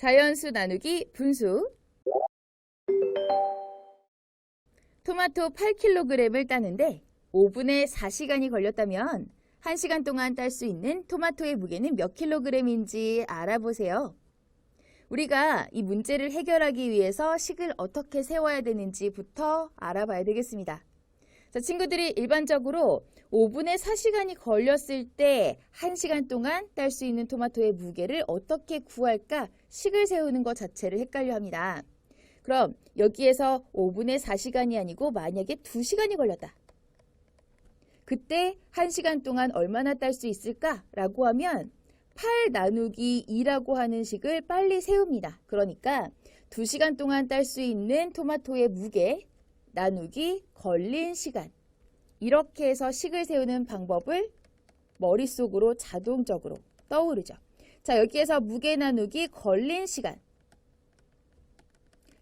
자연수 나누기 분수 토마토 8kg을 따는데 5분의 4시간이 걸렸다면 1시간 동안 딸 수 있는 토마토의 무게는 몇 킬로그램인지 알아보세요. 우리가 이 문제를 해결하기 위해서 식을 어떻게 세워야 되는지부터 알아봐야 되겠습니다. 자, 친구들이 일반적으로 5분의 4시간이 걸렸을 때 1시간 동안 딸 수 있는 토마토의 무게를 어떻게 구할까 식을 세우는 것 자체를 헷갈려 합니다. 그럼 여기에서 5분의 4시간이 아니고 만약에 2시간이 걸렸다. 그때 1시간 동안 얼마나 딸 수 있을까라고 하면 8 나누기 2라고 하는 식을 빨리 세웁니다. 그러니까 2시간 동안 딸 수 있는 토마토의 무게 나누기 걸린 시간 이렇게 해서 식을 세우는 방법을 머릿속으로 자동적으로 떠오르죠. 자, 여기에서 무게 나누기 걸린 시간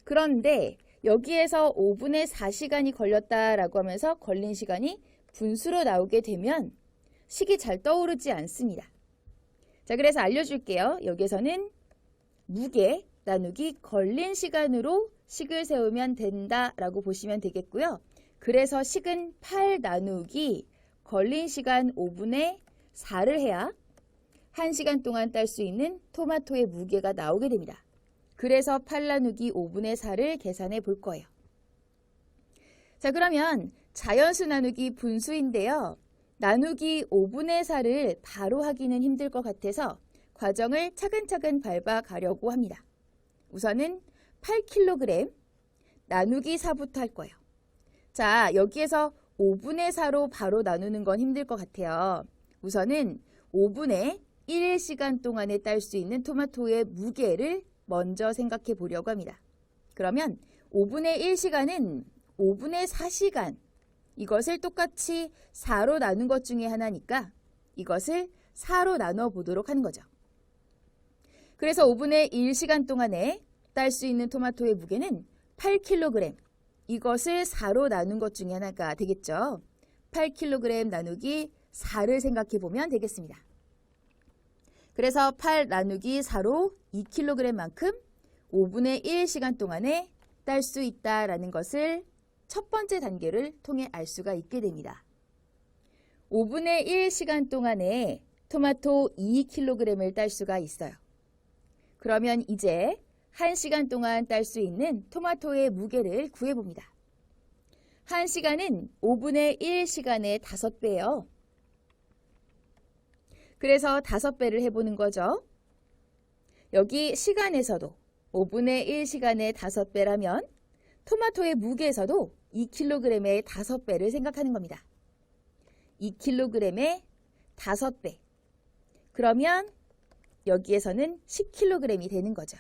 그런데 여기에서 5분의 4시간이 걸렸다라고 하면서 걸린 시간이 분수로 나오게 되면 식이 잘 떠오르지 않습니다. 자, 그래서 알려줄게요. 여기에서는 무게 나누기 걸린 시간으로 식을 세우면 된다라고 보시면 되겠고요. 그래서 식은 8 나누기 걸린 시간 5분의 4를 해야 1시간 동안 딸 수 있는 토마토의 무게가 나오게 됩니다. 그래서 8 나누기 5분의 4를 계산해 볼 거예요. 자, 그러면 자연수 나누기 분수인데요. 나누기 5분의 4를 바로 하기는 힘들 것 같아서 과정을 차근차근 밟아 가려고 합니다. 우선은 8kg 나누기 4부터 할 거예요. 자, 여기에서 5분의 4로 바로 나누는 건 힘들 것 같아요. 우선은 5분의 1시간 동안에 딸 수 있는 토마토의 무게를 먼저 생각해 보려고 합니다. 그러면 5분의 1시간은 5분의 4시간 이것을 똑같이 4로 나눈 것 중에 하나니까 이것을 4로 나눠 보도록 하는 거죠. 그래서 5분의 1시간 동안에 딸 수 있는 토마토의 무게는 8kg. 이것을 4로 나눈 것 중에 하나가 되겠죠. 8kg 나누기 4를 생각해 보면 되겠습니다. 그래서 8 나누기 4로 2kg만큼 5분의 1시간 동안에 딸 수 있다라는 것을 첫 번째 단계를 통해 알 수가 있게 됩니다. 5분의 1시간 동안에 토마토 2kg을 딸 수가 있어요. 그러면 이제 1시간 동안 딸 수 있는 토마토의 무게를 구해봅니다. 1시간은 5분의 1시간의 5배예요. 그래서 5배를 해보는 거죠. 여기 시간에서도 5분의 1시간의 5배라면 토마토의 무게에서도 2kg의 5배를 생각하는 겁니다. 2kg의 5배. 그러면 여기에서는 10kg이 되는 거죠.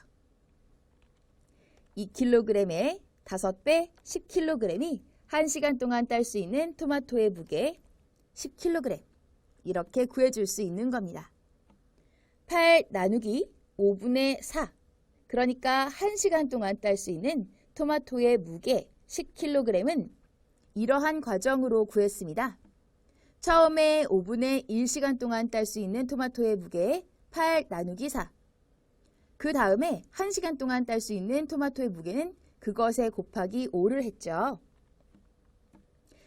2kg의 5배 10kg이 1시간 동안 딸 수 있는 토마토의 무게 10kg. 이렇게 구해줄 수 있는 겁니다. 8 나누기 5분의 4. 그러니까 1시간 동안 딸 수 있는 토마토의 무게 10kg은 이러한 과정으로 구했습니다. 처음에 5분의 1시간 동안 딸 수 있는 토마토의 무게 8 나누기 4. 그 다음에 1시간 동안 딸 수 있는 토마토의 무게는 그것에 곱하기 5를 했죠.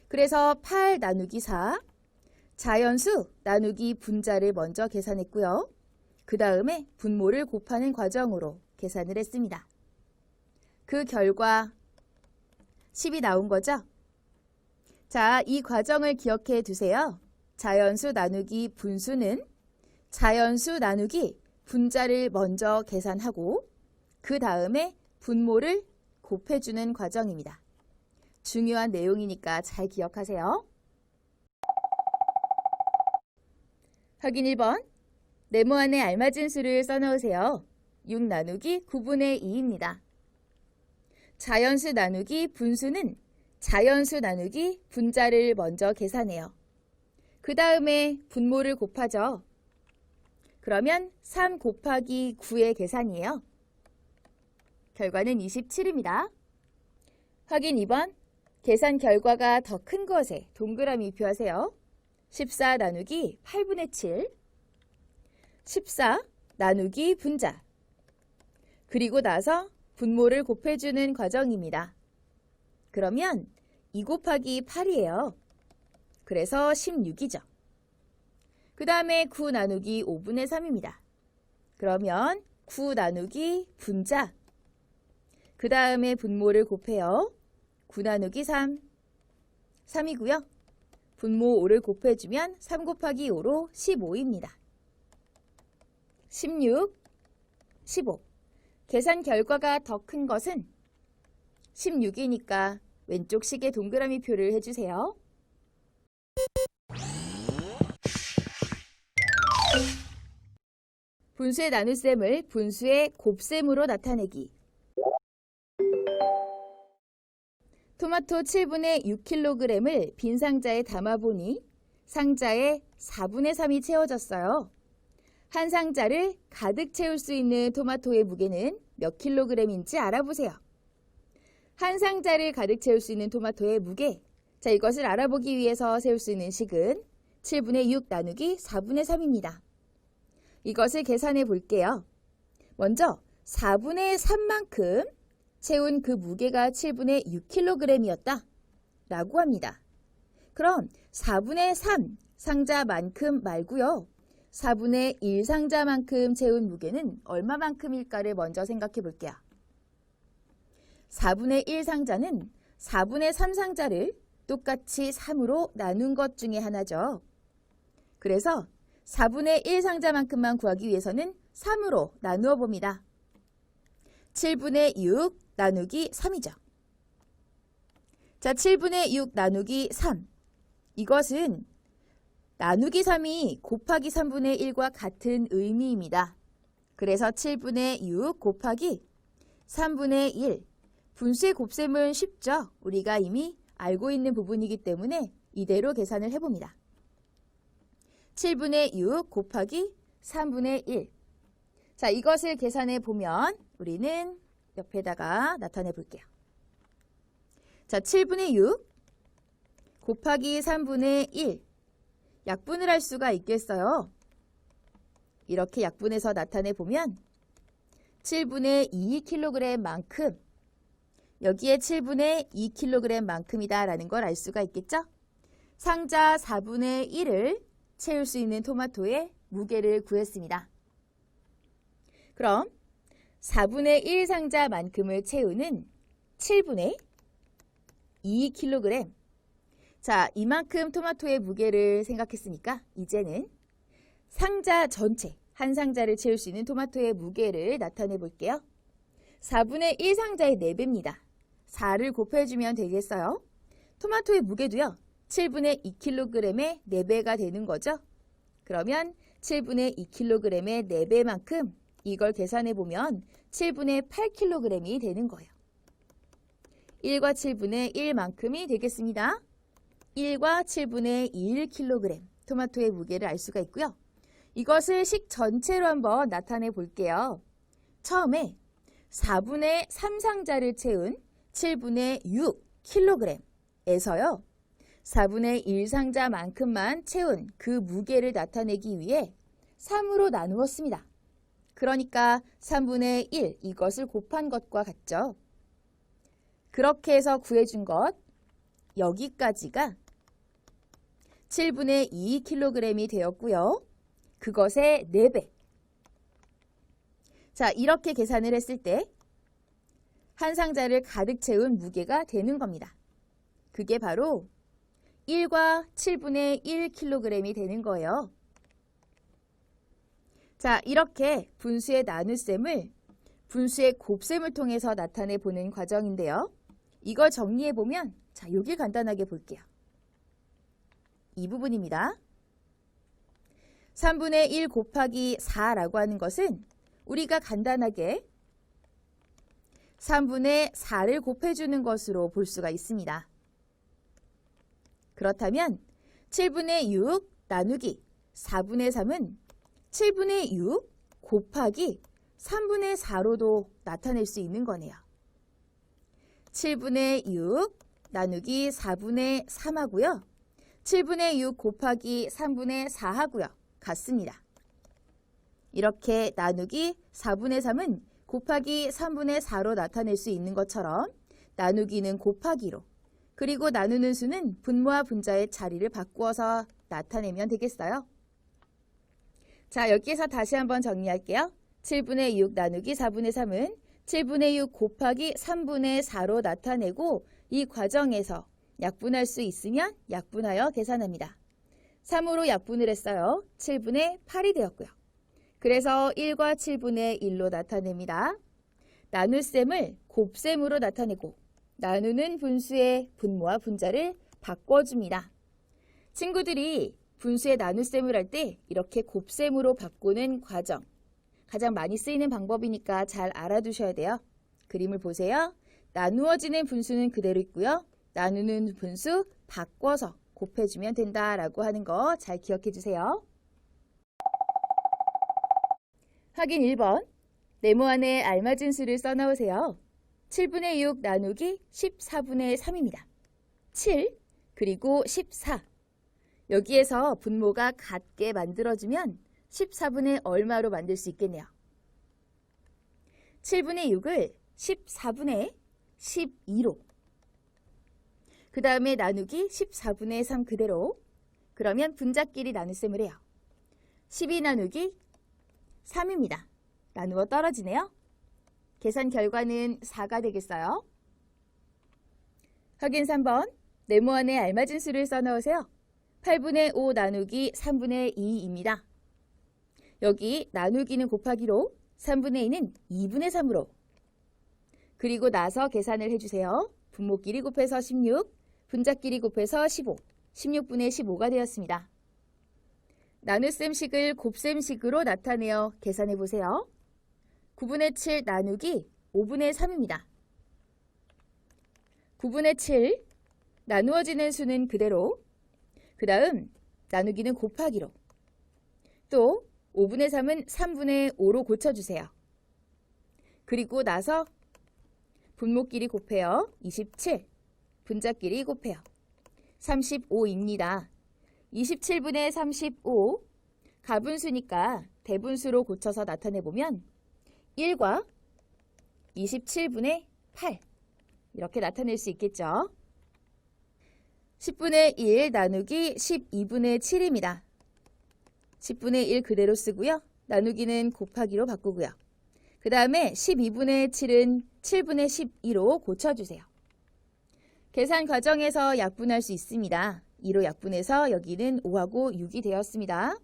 그래서 8 나누기 4, 자연수 나누기 분자를 먼저 계산했고요. 그 다음에 분모를 곱하는 과정으로 계산을 했습니다. 그 결과 10이 나온 거죠? 자, 이 과정을 기억해 두세요. 자연수 나누기 분수는 자연수 나누기 분자를 먼저 계산하고 그 다음에 분모를 곱해주는 과정입니다. 중요한 내용이니까 잘 기억하세요. 확인 1번. 네모 안에 알맞은 수를 써넣으세요. 6 나누기 9분의 2입니다. 자연수 나누기 분수는 자연수 나누기 분자를 먼저 계산해요. 그 다음에 분모를 곱하죠. 그러면 3 곱하기 9의 계산이에요. 결과는 27입니다. 확인 2번. 계산 결과가 더 큰 것에 동그라미 표하세요. 14 나누기 8분의 7 14 나누기 분자 그리고 나서 분모를 곱해주는 과정입니다. 그러면 2 곱하기 8이에요. 그래서 16이죠. 그 다음에 9 나누기 5분의 3입니다. 그러면 9 나누기 분자. 그 다음에 분모를 곱해요. 9 나누기 3. 3이고요. 분모 5를 곱해주면 3 곱하기 5로 15입니다. 16, 15. 계산 결과가 더 큰 것은 16이니까 왼쪽 식에 동그라미 표를 해주세요. 분수의 나눗셈을 분수의 곱셈으로 나타내기. 토마토 7분의 6kg을 빈 상자에 담아보니 상자에 4분의 3이 채워졌어요. 한 상자를 가득 채울 수 있는 토마토의 무게는 몇 킬로그램인지 알아보세요. 한 상자를 가득 채울 수 있는 토마토의 무게. 자, 이것을 알아보기 위해서 세울 수 있는 식은 7분의 6 나누기 4분의 3입니다. 이것을 계산해 볼게요. 먼저 4분의 3만큼 채운 그 무게가 7분의 6kg이었다. 라고 합니다. 그럼 4분의 3 상자만큼 말고요. 4분의 1 상자만큼 채운 무게는 얼마만큼일까를 먼저 생각해 볼게요. 4분의 1 상자는 4분의 3 상자를 똑같이 3으로 나눈 것 중에 하나죠. 그래서 4분의 1 상자만큼만 구하기 위해서는 3으로 나누어 봅니다. 7분의 6 나누기 3이죠. 자, 7분의 6 나누기 3. 이것은 나누기 3이 곱하기 3분의 1과 같은 의미입니다. 그래서 7분의 6 곱하기 3분의 1. 분수의 곱셈은 쉽죠? 우리가 이미 알고 있는 부분이기 때문에 이대로 계산을 해봅니다. 7분의 6 곱하기 3분의 1. 자, 이것을 계산해 보면 우리는 옆에다가 나타내 볼게요. 자, 7분의 6 곱하기 3분의 1. 약분을 할 수가 있겠어요. 이렇게 약분해서 나타내 보면 7분의 2kg만큼 여기에 7분의 2kg만큼이다 라는 걸 알 수가 있겠죠? 상자 4분의 1을 채울 수 있는 토마토의 무게를 구했습니다. 그럼 4분의 1 상자만큼을 채우는 7분의 2kg. 자, 이만큼 토마토의 무게를 생각했으니까 이제는 상자 전체, 한 상자를 채울 수 있는 토마토의 무게를 나타내 볼게요. 4분의 1 상자의 4배입니다. 4를 곱해주면 되겠어요. 토마토의 무게도요. 7분의 2kg의 4배가 되는 거죠. 그러면 7분의 2kg의 4배만큼 이걸 계산해 보면 7분의 8kg이 되는 거예요. 1과 7분의 1만큼이 되겠습니다. 1과 7분의 1kg 토마토의 무게를 알 수가 있고요. 이것을 식 전체로 한번 나타내 볼게요. 처음에 4분의 3상자를 채운 7분의 6kg에서요. 4분의 1 상자만큼만 채운 그 무게를 나타내기 위해 3으로 나누었습니다. 그러니까 3분의 1 이것을 곱한 것과 같죠. 그렇게 해서 구해준 것 여기까지가 7분의 2kg이 되었고요. 그것의 4배. 자, 이렇게 계산을 했을 때 한 상자를 가득 채운 무게가 되는 겁니다. 그게 바로 1과 7분의 1kg이 되는 거예요. 자, 이렇게 분수의 나눗셈을 분수의 곱셈을 통해서 나타내 보는 과정인데요. 이걸 정리해 보면 자, 여기 간단하게 볼게요. 이 부분입니다. 3분의 1 곱하기 4라고 하는 것은 우리가 간단하게 3분의 4를 곱해주는 것으로 볼 수가 있습니다. 그렇다면 7분의 6 나누기 4분의 3은 7분의 6 곱하기 3분의 4로도 나타낼 수 있는 거네요. 7분의 6 나누기 4분의 3하고요. 7분의 6 곱하기 3분의 4하고요. 같습니다. 이렇게 나누기 4분의 3은 곱하기 3분의 4로 나타낼 수 있는 것처럼 나누기는 곱하기로 그리고 나누는 수는 분모와 분자의 자리를 바꾸어서 나타내면 되겠어요. 자, 여기에서 다시 한번 정리할게요. 7분의 6 나누기 4분의 3은 7분의 6 곱하기 3분의 4로 나타내고 이 과정에서 약분할 수 있으면 약분하여 계산합니다. 3으로 약분을 했어요. 7분의 8이 되었고요. 그래서 1과 7분의 1로 나타냅니다. 나눗셈을 곱셈으로 나타내고 나누는 분수의 분모와 분자를 바꿔줍니다. 친구들이 분수의 나눗셈을 할 때 이렇게 곱셈으로 바꾸는 과정 가장 많이 쓰이는 방법이니까 잘 알아두셔야 돼요. 그림을 보세요. 나누어지는 분수는 그대로 있고요. 나누는 분수 바꿔서 곱해주면 된다라고 하는 거 잘 기억해 주세요. 확인 1번. 네모 안에 알맞은 수를 써넣으세요. 7분의 6 나누기 14분의 3입니다. 7 그리고 14. 여기에서 분모가 같게 만들어주면 14분의 얼마로 만들 수 있겠네요. 7분의 6을 14분의 12로 그 다음에 나누기 14분의 3 그대로 그러면 분자끼리 나눗셈을 해요. 12 나누기 3입니다. 나누어 떨어지네요. 계산 결과는 4가 되겠어요. 확인 3번 네모 안에 알맞은 수를 써넣으세요. 8분의 5 나누기 3분의 2입니다. 여기 나누기는 곱하기로 3분의 2는 2분의 3으로 그리고 나서 계산을 해주세요. 분모끼리 곱해서 16, 분자끼리 곱해서 15, 16분의 15가 되었습니다. 나눗셈식을 곱셈식으로 나타내어 계산해 보세요. 9분의 7 나누기 5분의 3입니다. 9분의 7 나누어지는 수는 그대로 그 다음 나누기는 곱하기로 또 5분의 3은 3분의 5로 고쳐주세요. 그리고 나서 분모끼리 곱해요. 27 분자끼리 곱해요. 35입니다. 27분의 35 가분수니까 대분수로 고쳐서 나타내보면 1과 27분의 8 이렇게 나타낼 수 있겠죠. 10분의 1 나누기 12분의 7입니다. 10분의 1 그대로 쓰고요. 나누기는 곱하기로 바꾸고요. 그 다음에 12분의 7은 7분의 12로 고쳐주세요. 계산 과정에서 약분할 수 있습니다. 2로 약분해서 여기는 5하고 6이 되었습니다.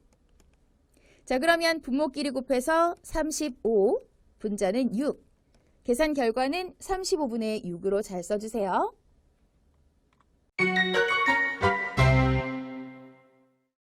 자 그러면 분모끼리 곱해서 35, 분자는 6. 계산 결과는 35분의 6으로 잘 써주세요.